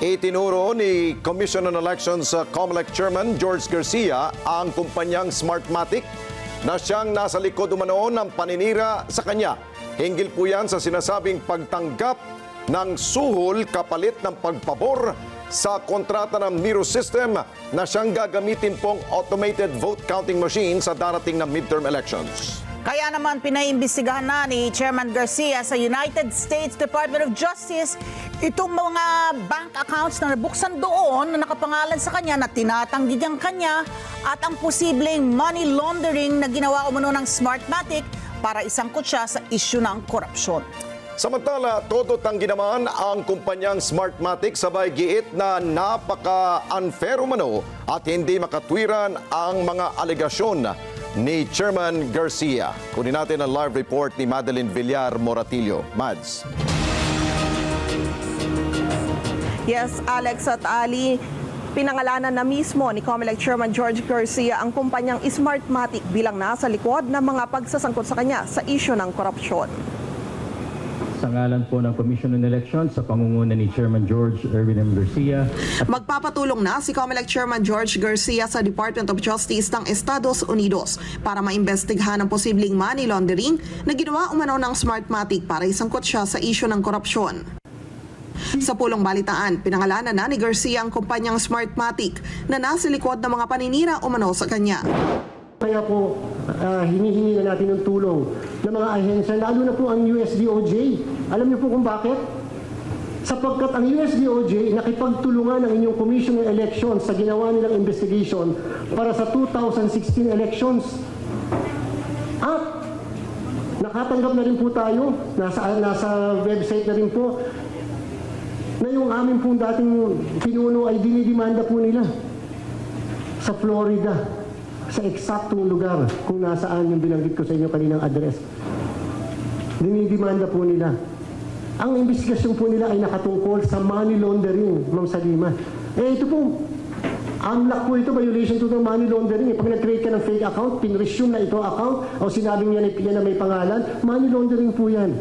Itinuro ni Commission on Elections COMELEC Chairman George Garcia ang kumpanyang Smartmatic na siyang nasa likod umano ng paninira sa kanya. Hinggil po yan sa sinasabing pagtanggap ng suhol kapalit ng pagpabor sa kontrata ng Miro System na siyang gagamitin pong automated vote counting machine sa darating na midterm elections. Kaya naman pinaimbestigahan na ni Chairman Garcia sa United States Department of Justice itong mga bank accounts na nabuksan doon na nakapangalan sa kanya na tinatanggi niyang kanya at ang posibleng money laundering na ginawa umano ng Smartmatic para isangkot siya sa isyu ng korupsyon. Samantala, todo tanggi naman ang kumpanyang Smartmatic sabay giit na napaka-unfair umano at hindi makatwiran ang mga alegasyon ni Chairman Garcia. Kunin natin ang live report ni Madeline Villar Moratillo. Mads. Yes, Alex at Ali, pinangalanan na mismo ni COMELEC Chairman George Garcia ang kumpanyang Smartmatic bilang nasa likod ng mga pagsasangkot sa kanya sa isyo ng korupsyon. Ngalan po ng Commission on Elections sa pangunguna ni Chairman George Erwin M. Garcia Magpapatulong na si COMELEC Chairman George Garcia sa Department of Justice ng Estados Unidos para maimbestigahan ang posibleng money laundering na ginawa umano ng Smartmatic para isangkot siya sa isyo ng korupsyon. Sa pulong balitaan, pinangalanan na ni Garcia ang kumpanyang Smartmatic na nasa likod ng mga paninira umano sa kanya. Kaya po, ah, hinihingi na natin ng tulong ng mga ahensya, lalo na po ang USDOJ. Alam niyo po kung bakit? Sapagkat ang USDOJ nakipagtulungan ng inyong Commission on Elections sa ginawa nilang investigation para sa 2016 elections. At nakatanggap na rin po tayo, nasa, nasa website na rin po, na yung aming pong dating pinuno ay dinidimanda po nila sa Florida, sa eksaktong lugar kung nasaan yung binanggit ko sa inyo kaninang address. Dinidimanda po nila. Ang investigasyon po nila ay nakatungkol sa money laundering, Ma'am Salima. Eh ito po, AMLAC po ito, violation to ng money laundering. Pag nag-create ka ng fake account, pinresume na ito account, o sinabing yan, yan na may pangalan, money laundering po yan.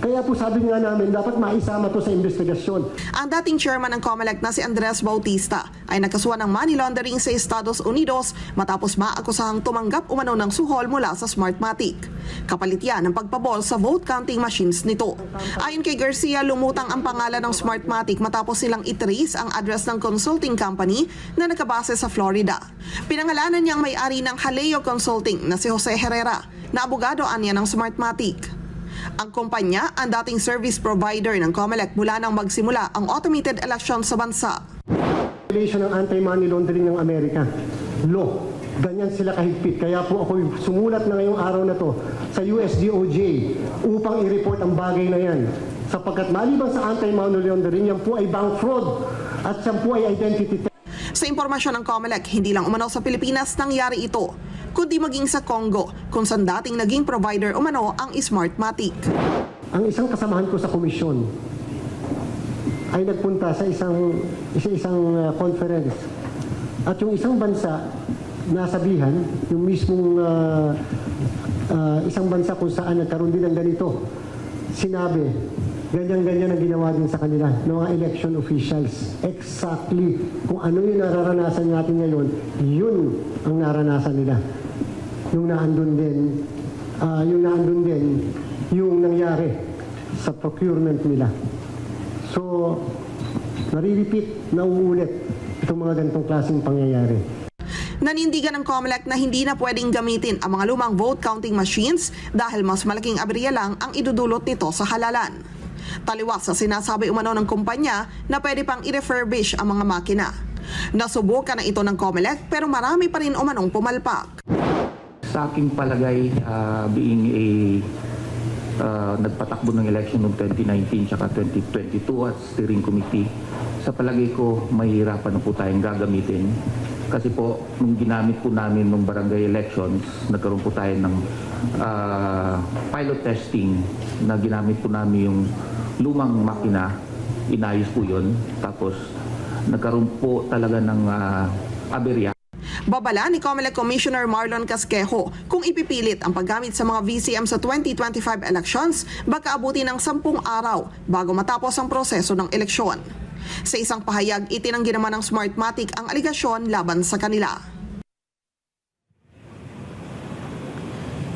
Kaya po sabi nga namin, dapat maisama to sa investigasyon. Ang dating chairman ng COMELEC na si Andres Bautista ay nakasuhan ng money laundering sa Estados Unidos matapos maakusahang tumanggap umano ng suhol mula sa Smartmatic. Kapalit yan ng pagpabol sa vote counting machines nito. Ayon kay Garcia, lumutang ang pangalan ng Smartmatic matapos silang itrace ang address ng consulting company na nakabase sa Florida. Pinangalanan niyang may-ari ng Haleo Consulting na si Jose Herrera na abogado anya ng Smartmatic. Ang kumpanya ang dating service provider ng COMELEC mula nang magsimula ang automated election sa bansa. violation ng anti-money laundering ng Amerika. Law. Ganyan sila kahigpit. Kaya po ako sumulat na ngayong araw na to sa USDOJ upang i-report ang bagay na yan. Sapagkat maliban sa anti-money laundering, yan po ay bank fraud at yan po ay identity theft. Sa impormasyon ng COMELEC, hindi lang umano sa Pilipinas nangyari ito, kundi maging sa Congo, kung saan dating naging provider umano ang Smartmatic. Ang isang kasamahan ko sa komisyon ay nagpunta sa isang isa isang uh, conference. At yung isang bansa nasabihan, yung mismong uh, uh, isang bansa kung saan nagkaroon din ng ganito, sinabi, ganyan-ganyan ang ginawa din sa kanila ng mga election officials. Exactly kung ano yung nararanasan natin ngayon, yun ang naranasan nila. Yung naandun din, ah, yung naandun din, yung nangyari sa procurement nila. So, nare-repeat, nauulit itong mga ganitong klaseng pangyayari. Nanindigan ng COMELEC na hindi na pwedeng gamitin ang mga lumang vote counting machines dahil mas malaking aberya lang ang idudulot nito sa halalan. Taliwas sa sinasabi umano ng kumpanya na pwede pang i-refurbish ang mga makina. Nasubukan na ito ng COMELEC pero marami pa rin umanong pumalpak. Sa aking palagay, ah, being a ah, nagpatakbo ng election noong 2019 at 2022 at steering committee, sa palagay ko, mahirapan na po tayong gagamitin. Kasi po, nung ginamit po namin nung barangay elections, nagkaroon po tayo ng ah, pilot testing na ginamit po namin yung lumang makina, inayos po yun. Tapos, nagkaroon po talaga ng ah, aberya. Babala ni COMELEC Commissioner Marlon Casquejo kung ipipilit ang paggamit sa mga VCM sa 2025 elections, baka abuti ng 10 araw bago matapos ang proseso ng eleksyon. Sa isang pahayag, itinanggi naman ng Smartmatic ang aligasyon laban sa kanila.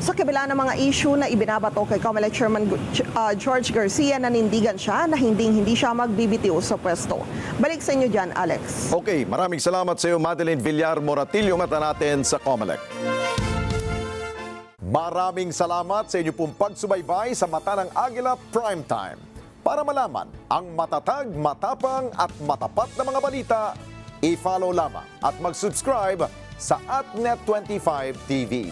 Sa kabila ng mga issue na ibinabato kay COMELEC Chairman uh, George Garcia, nanindigan siya na hindi hindi siya magbibitiw sa pwesto. Balik sa inyo dyan, Alex. Okay, maraming salamat sa iyo, Madeline Villar Moratillo. Mata natin sa COMELEC. Maraming salamat sa inyo pong pagsubaybay sa Mata ng Agila Primetime. Para malaman ang matatag, matapang at matapat na mga balita, i-follow lamang at mag-subscribe sa AtNet25 TV.